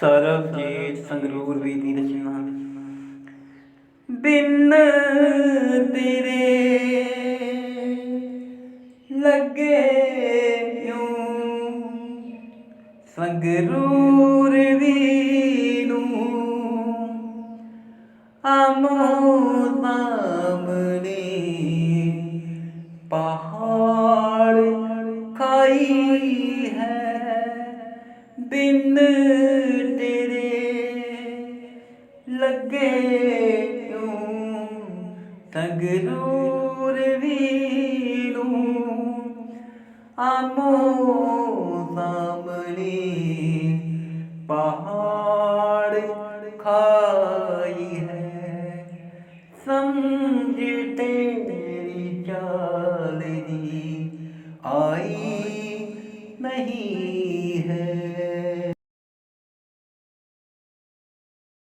ਸਰਬਜੀਤ ਸੰਗਰੂਰ ਵੀ ਦੀ ਰਚਨਾ ਬਿਨ ਤੇਰੇ ਲੱਗੇ ਯੂੰ ਸੰਗਰੂਰ ਵੀ ਨੂੰ ਆਮੋ ਸਾਹਮਣੇ ਪਹਾੜ ਬਿਨ ਤੇਰੇ ਲੱਗੇ ਕਿਉਂ? ਤਗਰੂਰ ਵੀ ਨੂੰ ਆਮੋ ਸਾਹਮਣੇ ਪਹਾੜ ਖਾਈ ਹੈ। ਸਮਝ ਤੇਰੀ ਚਾਲ ਦੀ आई नहीं है